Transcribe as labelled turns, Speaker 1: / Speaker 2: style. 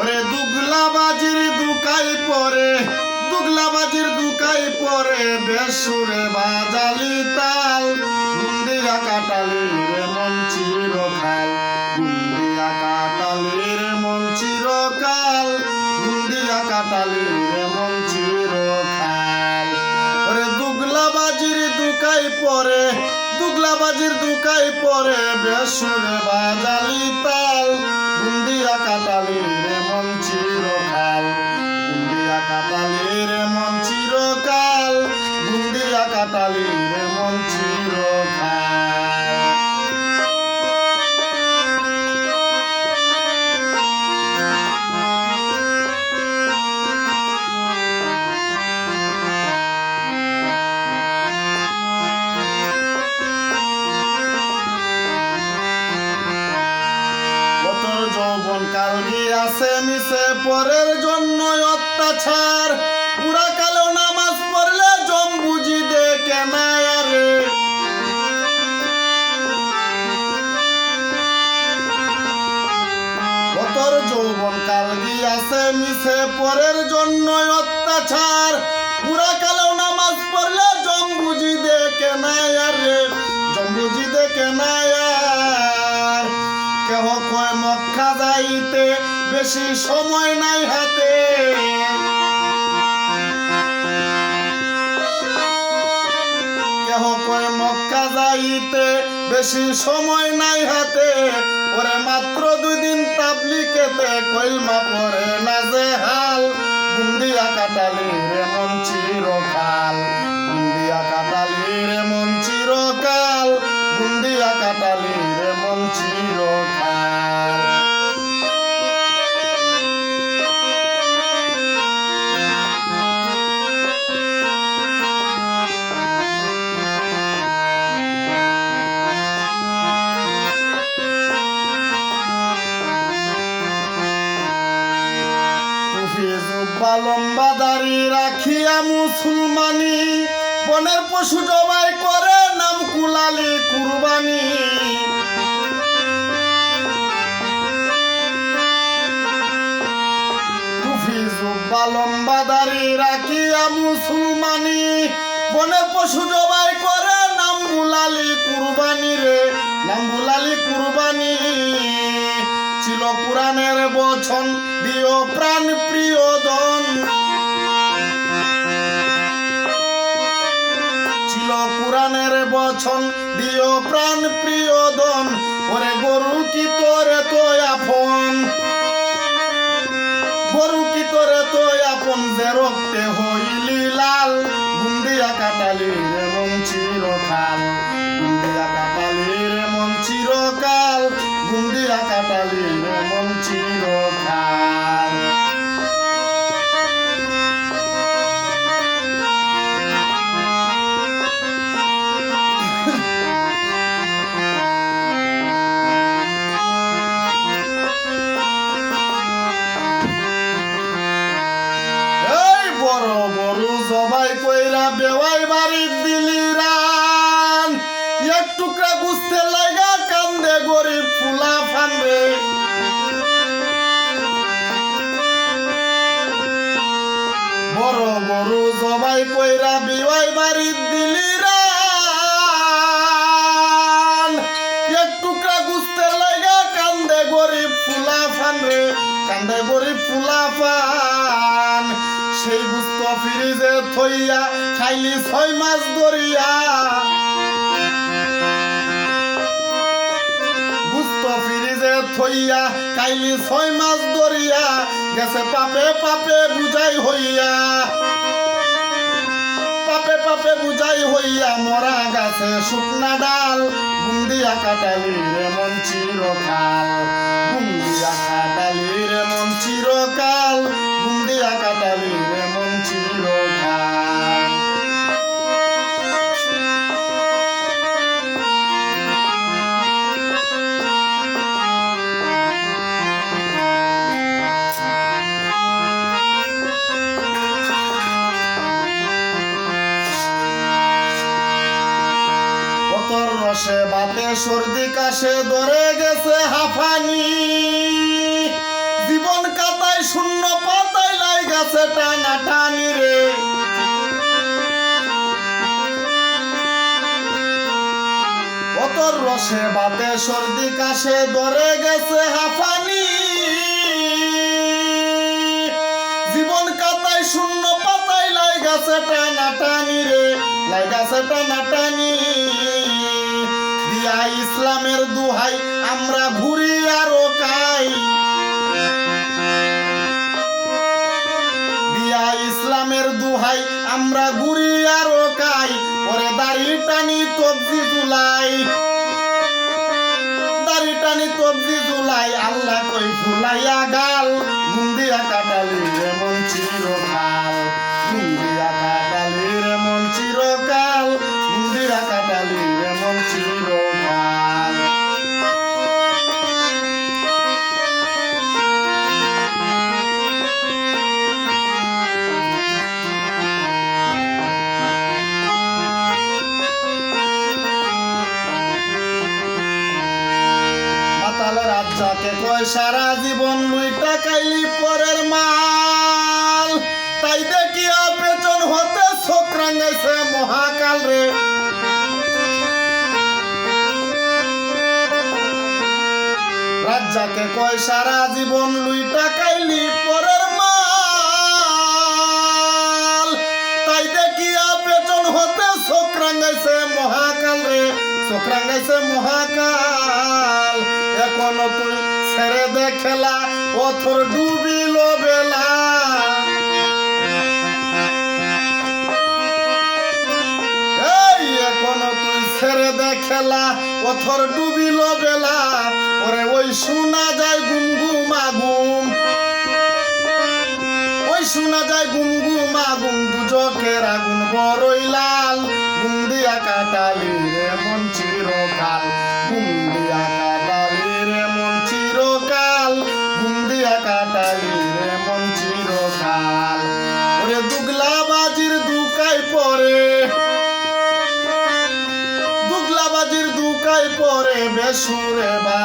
Speaker 1: ওরে দুগলা বাজির দুকাই পরে, দুগলা বাজির দুকাই পরে বেসুরে বাজালি তাল। গুন্দিয়া কাটালি রে মন চিরকাল গুন্দিয়া কাটালি রে মন চিরকাল গুন্দিয়া কাটালি রে মন চিরকাল। ওরে দুগলা বাজির দুকাই পরে, দুগলা বাজির দুকাই পরে বেসুরে বাজালি তাল গুন্দিয়া কাটালি আছে মিশে পরের জন্য অত্যাচার। পুরা কালো নামাজ পড়লে জম বুঝি দে কেনায়ারে কতর যৌবন কাল আছে মিশে পরের জন্য অত্যাচার। পুরা কালো নামাজ পড়লে জম বুঝি দে কেনায়ারে জম বুঝি দে কেনায়ার কেহ কয় মক্কা যাইতে বেশি সময় নাই হাতে। কেহ কয় মক্কা যাইতে বেশি সময় নাই হাতে। ওরে মাত্র দুই দিন তাবলিকেতে কইলমা পরে না যে হাল। গুন্দিয়া কাটালি রে মন চিরকাল গুন্দিয়া কাটালি জুব্বা লম্বা দাড়ি রাখিয়া মুসলমানি, বনের পশু জবাই করে নাম কুলালি কুরবানি। জুব্বা লম্বা দাড়ি রাখিয়া মুসলমানি, বনের পশু জবাই করে নাম বুলালি কুরবানি রে, নাম বুলালি কুরবানি। ছিল কোরআনের বচন। দিও প্রাণ, প্রিয় দন ছিল কোরআনের বচন। দিও প্রাণ, প্রিয় দন ওরে গরু কি তোরে তো আপন? গরু কি তোরে তো আপন যে রক্তে হইলি লাল? গুন্দিয়া কাটালি রে চিরকাল। গুন্দিয়া কাটালি রে মন চিরকাল। গুন্দিয়া কাটালি মন চিরকাল। বড় বড় জবাই কইরা বেওয়াই বাড়ির দিলি। জবাই কইরা বেওয়াই বাড়ির দিলি টুকরা গুছতে লাগা কান্দে গরিব ফুলা ফান্দে কান্দে গরিব ফুলা পান সেই গুস্ত ফ্রিজে থইয়া খাইলি ছয় মাস ফ্রিজে থইয়া খাইলি ছয় মাস দরিয়া গেছে পাপে পাপে বুঝাই হইয়া। পাপে পাপে বুঝাই হইয়া মরা গাছে শুকনা ডাল। বুন্দিয়া কাটালি রে মন চিরকাল। বুন্দিয়া কাটালি সর্দি কাশে ধরে গেছে হাফানি। জীবন কাতায় শূন্য পাতায় লাই গেছে টানা টানি রে। অতর রসে বাতে সর্দি কাশে ধরে গেছে হাফানি। জীবন কাতায় শূন্য পাতায় লাই গেছে টানা টানি রে। লাই গেছে টানা টানি। দিয়া ইসলামের দুহাই, আমরা ঘুরি আরও কাই দিয়া ইসলামের দুহাই, আমরা ঘুরি আরও কাই পরে দাড়ি টানি তবজি জুলাই দাড়ি টানি তবজি জুলাই আল্লাহ কই ফুলাইয়া গাল মুন্দিয়া কাটালি রে মন চিরকাল। কাইলি পরের মাল। তাই দেখিয়া পেছন হতে ছোকরাঙ্গাইছে মহাকাল রে। রাজ্জাকে কয়, সারা জীবন লুইটা কাইলি পরের মাল। তাই দেখিয়া পেছন হতে ছোকরাঙ্গাইছে মহাকাল রে। ছোকরাঙ্গাইছে মহাকাল। এখনও তুই ছেড়ে দে খেলা পথর ডুবিল বেলা। এই, এখনও তুই ছেড়ে দে খেলা, পথর ডুবিল বেলা। ওরে, ওই শোনা যায় গুম গুম আগুম ওই শোনা যায় গুম গুম আগুন দুজকের আগুন বড়ই লাল। গুম দিয়া কাটালি রে মন চিরকাল গুম দুগলা বাজির